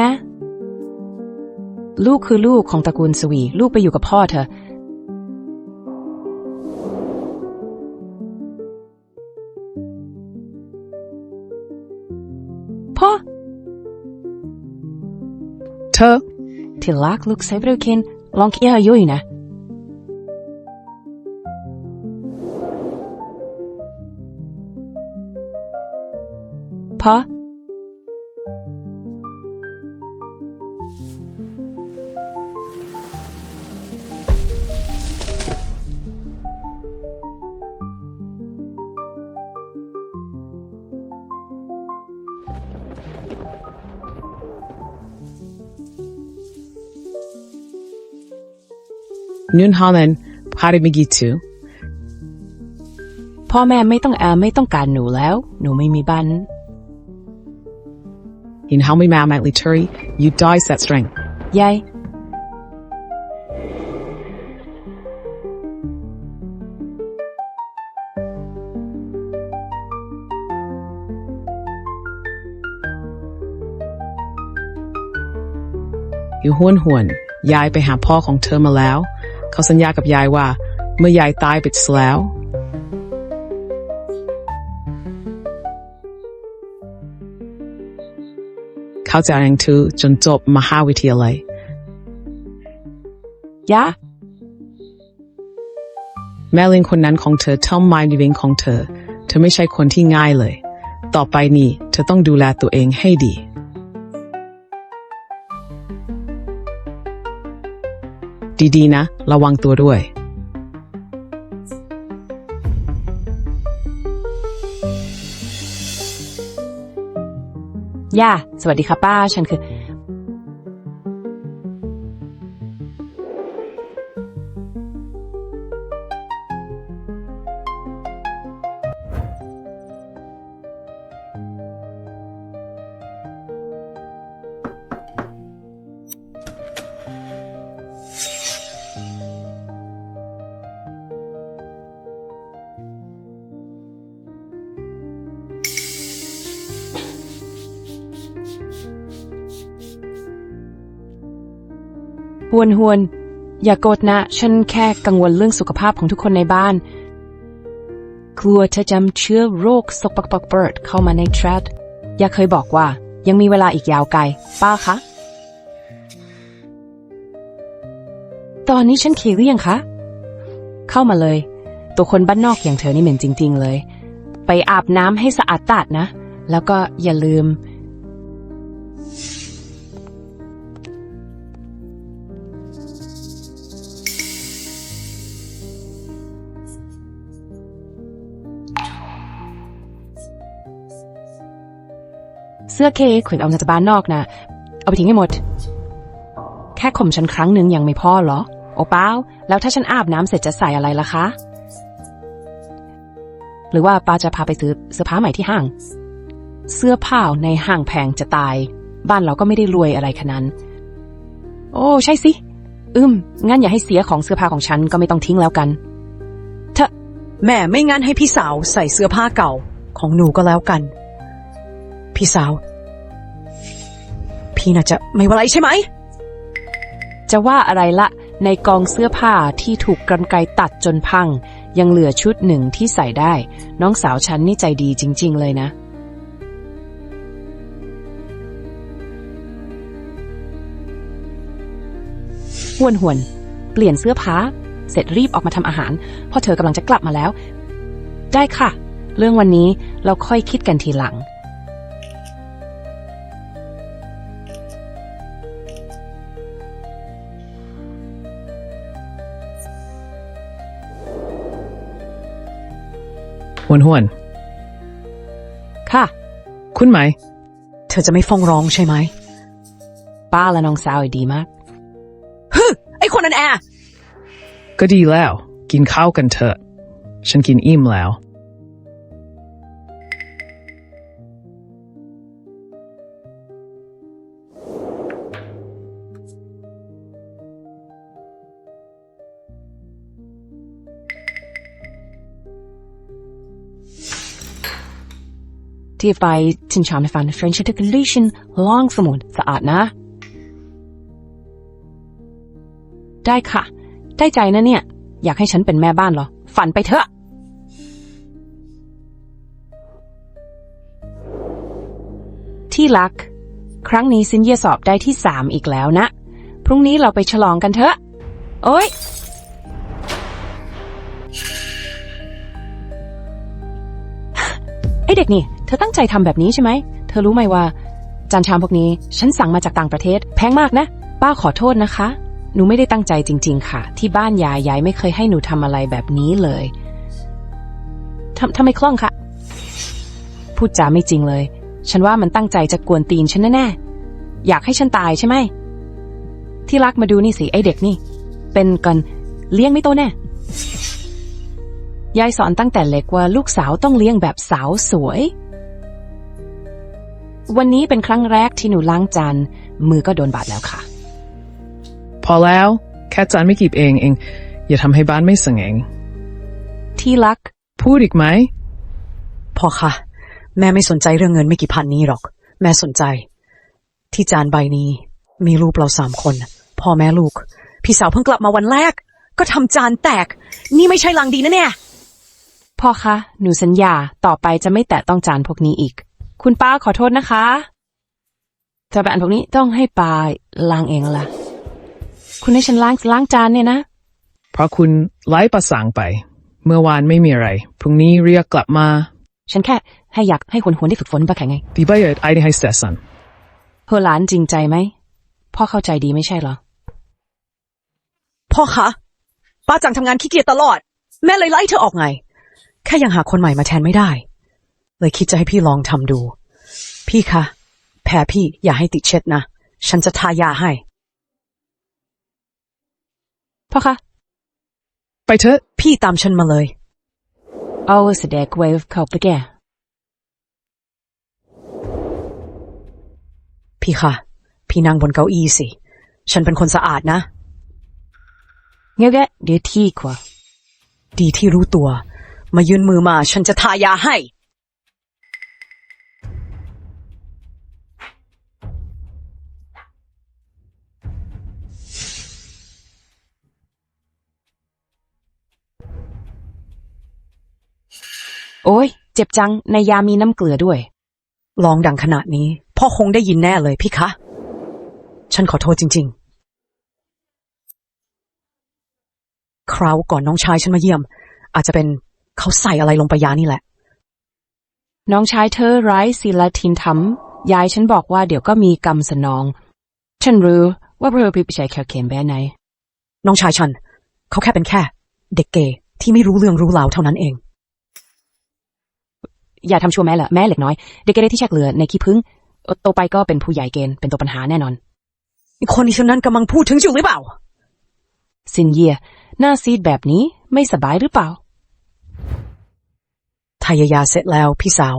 แม่ลูกคือลูกของตระกูลสวี ลูกไปอยู่กับพ่อเธอ พ่อ เธอ ที่รักลูกใส่บริคินลองเคียยุ่ยนะ พ่อ nun halen pari migitu พ่อแม่ไม่ต้องแอร์ไม่ต้องการหนูแล้ว หนูไม่มีบ้าน in how me ma matli turi you die set strength ยายอยู่ห้วนห้วนยายไปหาพ่อของเธอมาแล้ว เขาสัญญากับยายว่า เมื่อยายตายไปแล้ว เขาจะเรียนทูจนจบมหาวิทยาลัยยะแม่เลี้ยงคนนั้นของเธอทำไมดีเวงของเธอ เธอไม่ใช่คนที่ง่ายเลย ต่อไปนี้เธอต้องดูแลตัวเองให้ดี ดีๆ นะ ระวังตัวด้วย ย่า สวัสดีค่ะป้า ฉันคือ หวนหวนอย่าโกรธนะ ฉันแค่กังวลเรื่องสุขภาพของทุกคนในบ้าน กลัวจะจำเชื้อโรคสกปรกเปิดเข้ามาในแทรดอย่าเคยบอกว่า ยังมีเวลาอีกยาวไกล ป้าคะ ตอนนี้ฉันเคลียร์หรือยังคะ เข้ามาเลย ตัวคนบ้านนอกอย่างเธอนี่เหม็นจริง ๆ เลย ไปอาบน้ำให้สะอาดตัดนะ แล้วก็อย่าลืม สื้อเคขนออกมาจากบ้านนอกนะเอาไปทิ้งให้หมด แค่ข่มฉันครั้งหนึ่งยังไม่พอเหรอ โอเป้าแล้วถ้าฉันอาบน้ำเสร็จจะใส่อะไรล่ะคะ หรือว่าป้าจะพาไปซื้อเสื้อผ้าใหม่ที่ห้าง เสื้อผ้าในห้างแพงจะตาย บ้านเราก็ไม่ได้รวยอะไรขนาดนั้น โอ้ ใช่สิ อืม งั้นอย่าให้เสียของเสื้อผ้าของฉันก็ไม่ต้องทิ้งแล้วกันแม่ไม่งั้นให้พี่สาวใส่เสื้อผ้าเก่าของหนูก็แล้วกัน พี่สาว พี่น่าจะไม่ว่าไรใช่ไหม จะว่าอะไรละในกองเสื้อผ้าที่ถูกกรรไกรตัดจนพัง ยังเหลือชุดหนึ่งที่ใส่ได้ น้องสาวฉันนี่ใจดีจริง ๆ เลยนะ หวนหวน เปลี่ยนเสื้อผ้า เสร็จรีบออกมาทำอาหาร เพราะเธอกำลังจะกลับมาแล้ว ได้ค่ะ เรื่องวันนี้เราค่อยคิดกันทีหลัง หวนหวนค่ะ คุณไหม เธอจะไม่ฟ้องร้องใช่ไหม ป้าและน้องสาวดีมากไอ้คนนั้นแอร์ก็ดีแล้ว กินข้าวกันเถอะ ฉันกินอิ่มแล้ว ที่ไปชินชามในฝัน French Education ล่องสมุนสะอาดนะ ได้ค่ะ ได้ใจนะเนี่ย อยากให้ฉันเป็นแม่บ้านเหรอ ฝันไปเถอะ ที่รัก ครั้งนี้ซินเยียสอบได้ที่สามอีกแล้วนะ พรุ่งนี้เราไปฉลองกันเถอะ โอ๊ยไอเด็กนี่ เธอตั้งใจทำแบบนี้ใช่ไหม เธอรู้ไหมว่า จานชามพวกนี้ ฉันสั่งมาจากต่างประเทศ แพงมากนะ ป้าขอโทษนะคะ หนูไม่ได้ตั้งใจจริง ๆ ค่ะ ที่บ้านยายยายไม่เคยให้หนูทำอะไรแบบนี้เลยทำทำไมคล่องคะพูดจาไม่จริงเลย ฉันว่ามันตั้งใจจะกวนตีนฉันแน่ๆอยากให้ฉันตายใช่ไหม ที่รักมาดูนี่สิไอเด็กนี่ เป็นกันเลี้ยงไม่โตแน่ยายสอนตั้งแต่เล็กว่าลูกสาวต้องเลี้ยงแบบสาวสวย วันนี้เป็นครั้งแรกที่หนูล้างจานมือก็โดนบาดแล้วค่ะ พอแล้ว แค่จานไม่กีบเองเอง อย่าทำให้บ้านไม่สงงที่รัก พูดอีกไหมพ่อคะแม่ไม่สนใจเรื่องเงินไม่กี่พันนี้หรอก แม่สนใจ ที่จานใบนี้ มีรูปเราสามคน พ่อแม่ลูก พี่สาวเพิ่งกลับมาวันแรก ก็ทำจานแตก นี่ไม่ใช่ลางดีนะเนี่ย พ่อคะ หนูสัญญาต่อไปจะไม่แตะต้องจานพวกนี้อีก คุณป้าขอโทษนะคะแต่แบบพวกนี้ต้องให้ป้าล้างเองละคุณให้ฉันล้างล้างจานเนี่ยนะ เพราะคุณไล่ประสางไป เมื่อวานไม่มีอะไร พรุ่งนี้เรียกกลับมา ฉันแค่ให้อยากให้คนหวนได้ฝึกฝนปะแข่งไง ดีไปเอิดไอได้ให้สเตสันเฮอหลานจริงใจไหม พ่อเข้าใจดีไม่ใช่เหรอ พ่อคะ ป้าจังทำงานขี้เกียจตลอด แม่เลยไล่เธอออกไง แค่ยังหาคนใหม่มาแทนไม่ได้ เลยคิดจะให้พี่ลองทำดู พี่คะ แผลพี่อย่าให้ติดเช็ดนะ ฉันจะทายาให้ พ่อคะ ไปเถอะ พี่ตามฉันมาเลยเอาแสดงเวฟเข้าไปแกพี่คะ พี่นั่งบนเก้าอี้สิ ฉันเป็นคนสะอาดนะเงี้ยแกเดี๋ยวที่กว่าดีที่รู้ตัว มายื่นมือมา ฉันจะทายาให้ โอ้ย เจ็บจัง ในยามีน้ำเกลือด้วย ลองดังขนาดนี้ พ่อคงได้ยินแน่เลยพี่คะ ฉันขอโทษจริง ๆ คราวก่อนน้องชายฉันมาเยี่ยม อาจจะเป็นเขาใส่อะไรลงไปยานี่แหละ น้องชายเธอร้ายศิลทินทำยายฉันบอกว่าเดี๋ยวก็มีกรรมสนอง ฉันรู้ว่าเพื่อพี่ไปใช้แคลเคนแบบไหน น้องชายฉัน เขาแค่เป็นแค่ เด็กเกย์ที่ไม่รู้เรื่องรู้ราวเท่านั้นเอง อย่าทำชั่วแม่ละแม่เล็กน้อย เด็กเกเรที่แชกเหลือในขี้พึ่งโตไปก็เป็นผู้ใหญ่เกณฑ์เป็นตัวปัญหาแน่นอนคนที่ฉันนั้นกำลังพูดถึงอยู่หรือเปล่าสินเยีย หน้าซีดแบบนี้ไม่สบายหรือเปล่าทายายาเสร็จแล้วพี่สาว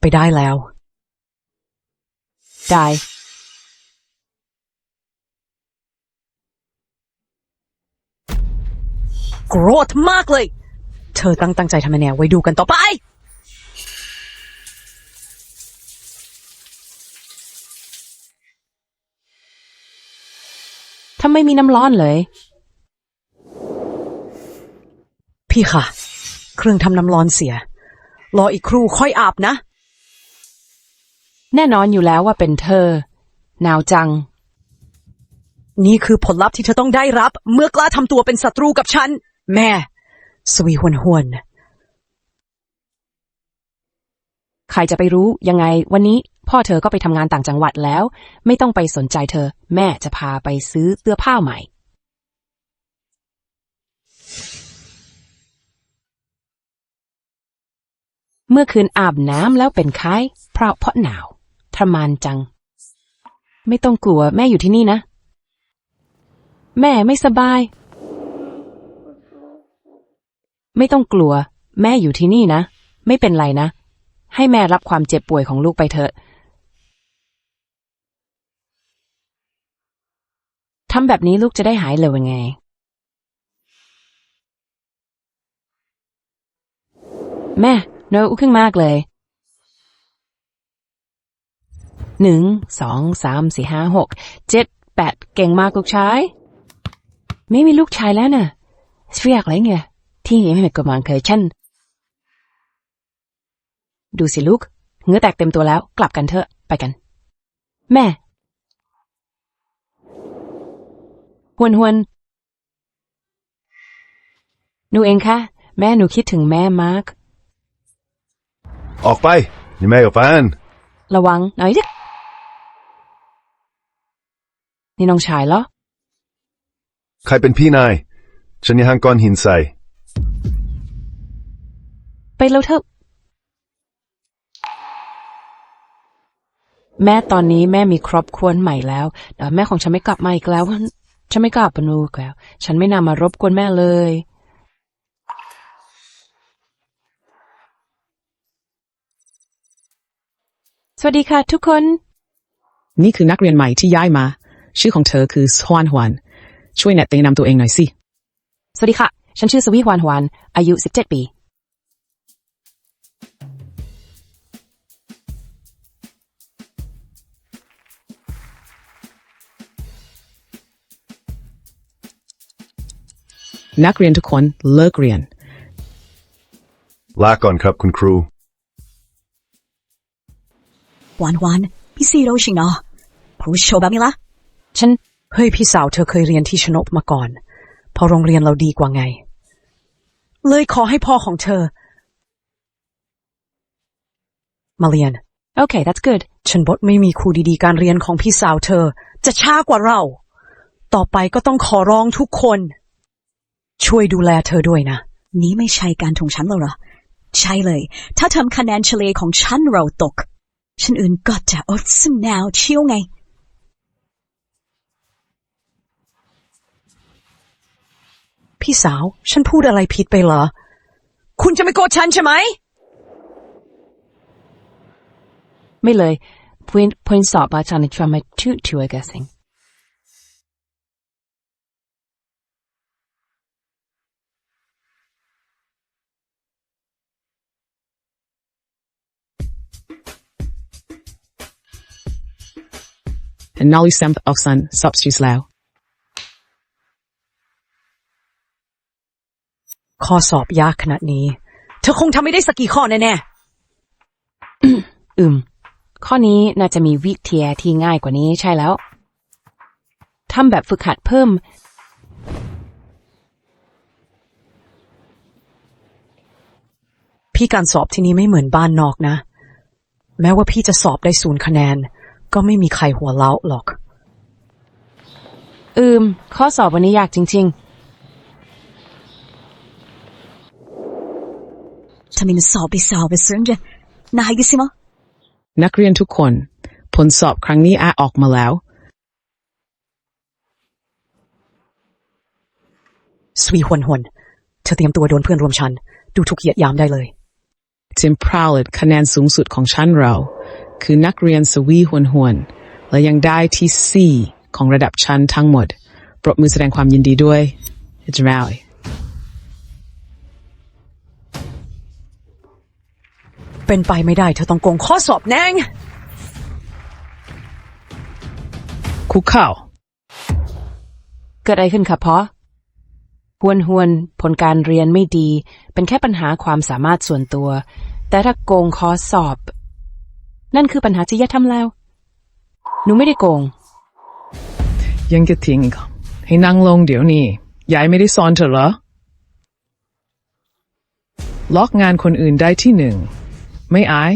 ไปได้แล้วได้โกรธมากเลย เธอตั้งตั้งใจทำแนวไว้ดูกันต่อไป ถ้าไม่มีน้ำร้อนเลย พี่ค่ะ เครื่องทำน้ำร้อนเสีย รออีกครู่ค่อยอาบนะ แน่นอนอยู่แล้วว่าเป็นเธอ หนาวจัง นี่คือผลลัพธ์ที่เธอต้องได้รับ เมื่อกล้าทำตัวเป็นศัตรูกับฉัน แม่ สวีหวนหวนใครจะไปรู้ยังไงวันนี้ พ่อเธอก็ไปทำงานต่างจังหวัดแล้ว ไม่ต้องไปสนใจเธอ แม่จะพาไปซื้อเสื้อผ้าใหม่ เมื่อคืนอาบน้ำแล้วเป็นไข้เพราะเพราะหนาวทรมานจัง ไม่ต้องกลัวแม่อยู่ที่นี่นะ แม่ไม่สบาย ไม่ต้องกลัว แม่อยู่ที่นี่นะ ไม่เป็นไรนะ ให้แม่รับความเจ็บป่วยของลูกไปเถอะ ทำแบบนี้ลูกจะได้หายเร็วยังไง แม่เนอะขึ้นมากเลย หนึ่ง สอง สาม สี่ห้า หก เจ็ด แปด เก่งมากลูกชาย ไม่มีลูกชายแล้วนะเรียกอะไรไงที่ไม่มีกำลังเคยฉันดูสิลูกเหงื่อแตกเต็มตัวแล้ว กลับกันเถอะ ไปกัน แม่ หวนหวนหนูเองค่ะแม่หนูคิดถึงแม่มาก ออกไปนี่แม่กับแฟนระวังหน่อยดินี่น้องชายเหรอ ใครเป็นพี่นาย ฉันยังก้อนหินใส่ ไปแล้วเถอะ แม่ตอนนี้แม่มีครอบครัวใหม่แล้วแต่แม่ของฉันไม่กลับมาอีกแล้ว ฉันไม่กลับมานูกแล้ว ฉันไม่นามารบกวนแม่เลย สวัสดีค่ะทุกคน นี่คือนักเรียนใหม่ที่ย้ายมา ชื่อของเธอคือสวานฮวนช่วยแนะนำตัวเองหน่อยสิ สวัสดีค่ะ ฉันชื่อสวีฮวานฮวาน อายุ 17 ปี นักเรียนทุกคนเลิกเรียน ลาก่อนครับคุณครู หวานหวานพี่ซีโร่ชิงเนาะครูโชว์แบบนี้ละฉันเฮ้ยพี่สาวเธอเคยเรียนที่ชนบมาก่อน พอโรงเรียนเราดีกว่าไง เลยขอให้พ่อของเธอ มาเรียนโอเค that's good ฉันบดไม่มีครูดีๆการเรียนของพี่สาวเธอ จะช้ากว่าเรา ต่อไปก็ต้องขอร้องทุกคน ช่วยดูแลเธอด้วยนะ นี่ไม่ใช่การของฉันแล้วหรอ ใช่เลย ถ้าทำคะแนนเฉลยของฉันเราตก ฉันอื่นก็จะอดสนาวเชี่ยวไงพี่สาว ฉันพูดอะไรผิดไปเหรอ คุณจะไม่โกรธฉันใช่ไหม ไม่เลยพนพนสอบอาจารย์ทำมาทุทัว guessing นอลิซัมออกซันสอบชิสแล้วข้อสอบยากขนาดนี้ เธอคงทำไม่ได้สักกี่ข้อแน่อืม ข้อนี้น่าจะมีวิธีที่ง่ายกว่านี้ใช่แล้ว ทำแบบฝึกหัดเพิ่มๆพี่การสอบที่นี่ไม่เหมือนบ้านนอกนะ แม้ว่าพี่จะสอบได้ศูนย์คะแนน ก็ไม่มีใครหัวเราะหรอก อืม ข้อสอบวันนี้ยากจริง ทำไมมันสอบไปสอบไปซึ่งจะนายกิสิมะนักเรียนทุกคน ผลสอบครั้งนี้อาออกมาแล้ว สวีหวนหวนเธอเตรียมตัวโดนเพื่อนรวมชั้น ดูถูกเหยียดหยามได้เลย จิมพราวเลตคะแนนสูงสุดของชั้นเรา คือนักเรียนสวีหวนหวนและยังได้ที่ 4 ของระดับชั้นทั้งหมด ปรบมือแสดงความยินดีด้วย It's Rally เป็นไปไม่ได้เธอต้องโกงข้อสอบแน่งคุกเข่าๆเกิดอะไรขึ้นคะพ่อหวนหวนผลการเรียนไม่ดี เป็นแค่ปัญหาความสามารถส่วนตัว แต่ถ้าโกงข้อสอบ นั่นคือปัญหาที่ยาทำแล้ว หนูไม่ได้โกง ยังจะทิ้งอีกเหรอให้นั่งลงเดี๋ยวนี้ยายไม่ได้สอนเธอเหรอ ล็อกงานคนอื่นได้ที่หนึ่ง ไม่อาย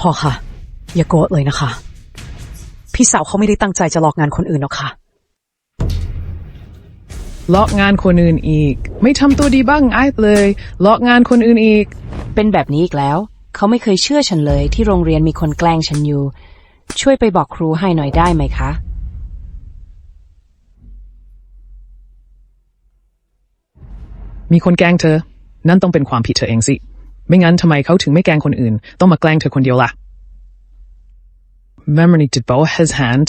พ่อค่ะ อย่าโกรธเลยนะคะ พี่สาวเขาไม่ได้ตั้งใจจะหลอกงานคนอื่นหรอกค่ะ ล็อกงานคนอื่นอีก ไม่ทำตัวดีบ้างไอ้เลยล็อกงานคนอื่นอีก เป็นแบบนี้อีกแล้ว เขาไม่เคยเชื่อฉันเลยที่โรงเรียนมีคนแกล้งฉันอยู่ ช่วยไปบอกครูให้หน่อยได้ไหมคะ มีคนแกล้งเธอ นั่นต้องเป็นความผิดเธอเองสิ ไม่งั้นทำไมเขาถึงไม่แกล้งคนอื่น ต้องมาแกล้งเธอคนเดียวล่ะ Memory to bow his hand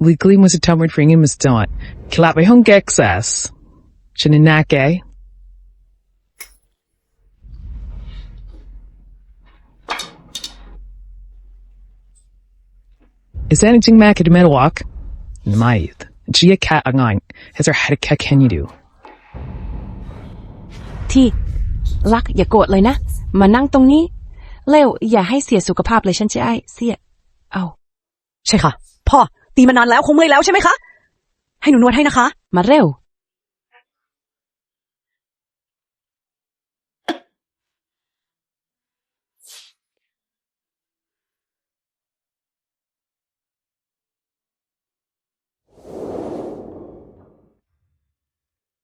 Legally måste ta mig fringen med stånd. Klappa i hon gexas. Känner nacke. Is anything Mac at the middle walk? Maid. Gia cat angang. Has her head a cat can you do? ที่รักอย่าโกรธเลยนะ มานั่งตรงนี้ เร็วอย่าให้เสียสุขภาพเลยฉันจะไอ้เสีย เอา ใช่ค่ะ พ่อ ตีมานานแล้วคงเมื่อยแล้วใช่ไหมคะ ให้หนูนวดให้นะคะ มาเร็ว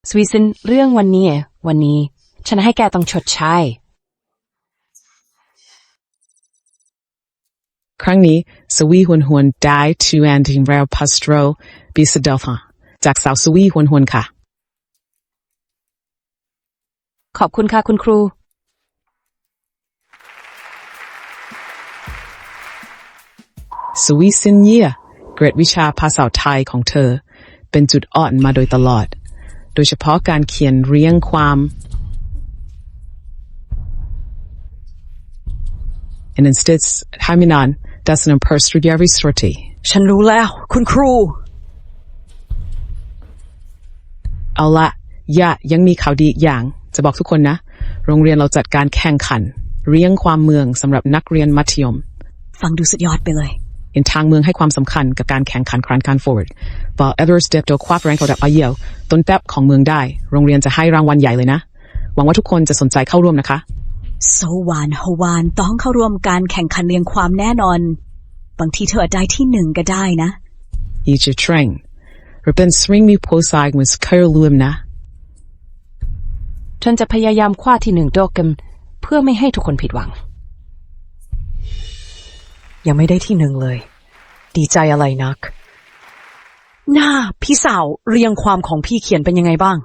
สวีเซนเรื่องวันนี้ วันนี้ ฉันให้แกต้องชดใช้ ครั้งนี้สวีหวนหวนได้ทูแอนดิงเรลพัสโตรบิสเดลฟาจากสาวสวีหวนหวนค่ะ ขอบคุณค่ะคุณครู สวีซินเยียเกรดวิชาภาษาไทยของเธอ เป็นจุดอ่อนมาโดยตลอด โดยเฉพาะการเขียนเรียงความ and instead ทามินาน ดัสนัมเพอร์สตรียริสโรตีฉันรู้แล้ว คุณครู เอาละย่ายังมีข่าวดีอีกอย่าง จะบอกทุกคนนะ โรงเรียนเราจัดการแข่งขัน เรียงความเมืองสำหรับนักเรียนมัธยม ฟังดูสุดยอดไปเลย เห็นทางเมืองให้ความสำคัญกับการแข่งขันครั้นการ forward บอลเอเวอร์สเดปโดคว้าแรงระดับอาเยลต้นแทบของเมืองได้ โรงเรียนจะให้รางวัลใหญ่เลยนะ หวังว่าทุกคนจะสนใจเข้าร่วมนะคะ โซวานฮวานต้องเข้าร่วมการแข่งขันเรียงความแน่นอน บางทีเธออาจได้ที่หนึ่งก็ได้นะ อีจะเทรนหรือเป็นสริงมีโพสายมันสเคอร์ลืมนะฉันจะพยายามคว้าที่หนึ่งโดกันเพื่อไม่ให้ทุกคนผิดหวัง ยังไม่ได้ที่หนึ่งเลย ดีใจอะไรนัก หน้าพี่สาวเรียงความของพี่เขียนเป็นยังไงบ้าง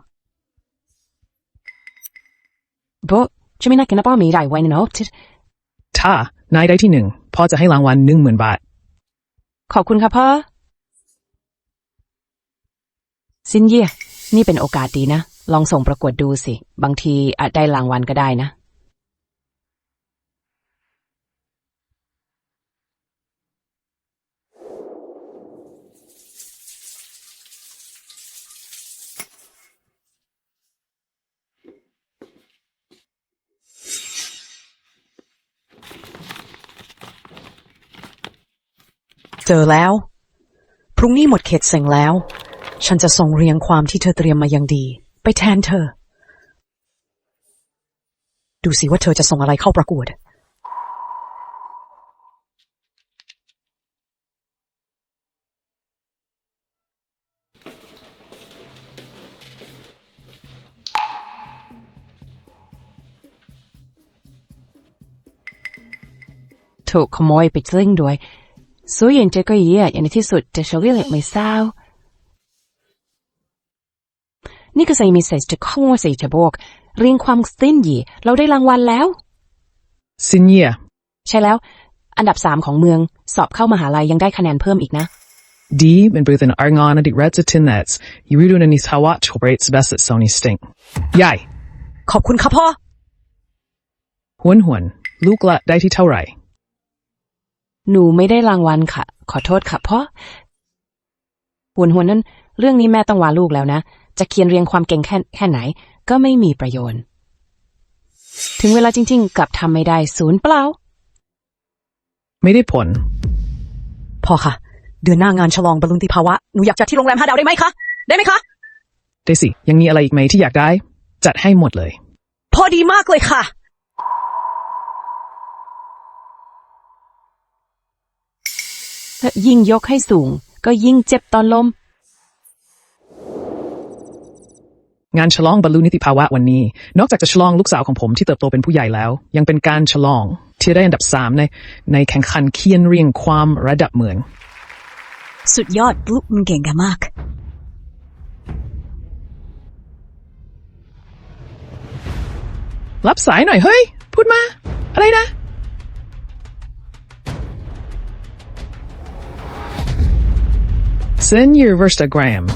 โบ จะไม่น่ากินนะป้ามีได้ไว้นะทิถ้านายได้ที่หนึ่งพ่อจะให้รางวัลหนึ่งหมื่นบาท ขอบคุณค่ะพ่อ ซินเยียนี่เป็นโอกาสดีนะ ลองส่งประกวดดูสิ บางทีอาจได้รางวัลก็ได้นะ เจอแล้ว พรุ่งนี้หมดเขตเซ็งแล้ว ฉันจะส่งเรียงความที่เธอเตรียมมาอย่างดี ไปแทนเธอ ดูสิว่าเธอจะส่งอะไรเข้าประกวดถูกขโมยไปจริงด้วย 所以这个月อย่างในที่สุดจะเฉลี่ยไม่เศร้านี่คือสิ่งมีเศษจะข้อสิจะบอก เรียงความสิ้นหยีเราได้รางวัลแล้ว ซินเยีย ใช่แล้ว อันดับสามของเมือง สอบเข้ามหาลัยยังได้คะแนนเพิ่มอีกนะ ดีเป็นบริษัทอาร์งอนอดีตรัฐจินเนตยูริดูนันิสฮาวะชอบริตสเบสโซนิสติงยาย ขอบคุณค่ะพ่อ หวนหวนลูกละได้ที่เท่าไหร่ หนูไม่ได้รางวัลค่ะ ขอโทษค่ะพ่อหวนหวนนั้น เรื่องนี้แม่ต้องวาลูกแล้วนะ จะเขียนเรียงความเก่งแค่แค่ไหน ก็ไม่มีประโยชน์ ถึงเวลาจริง ๆ กลับทำไม่ได้ศูนย์เปล่า ไม่ได้ผลพ่อค่ะ เดือนหน้างานฉลองบรรลุนิติภาวะ หนูอยากจัดที่โรงแรมห้าดาวได้ไหมคะ ได้ไหมคะ ได้สิ ยังมีอะไรอีกไหมที่อยากได้ จัดให้หมดเลย พอดีมากเลยค่ะ ถ้า ยิ่งยกให้สูง ก็ยิ่งเจ็บตอนล้ม งานฉลองบรรลุนิติภาวะวันนี้ นอกจากจะฉลองลูกสาวของผมที่เติบโตเป็นผู้ใหญ่แล้ว ยังเป็นการฉลองที่ได้อันดับสามในในแข่งขันเขียนเรียงความระดับเมือง สุดยอดลูกมันเก่งกันมาก รับสายหน่อยเฮ้ย พูดมา อะไรนะ Send your Verstagram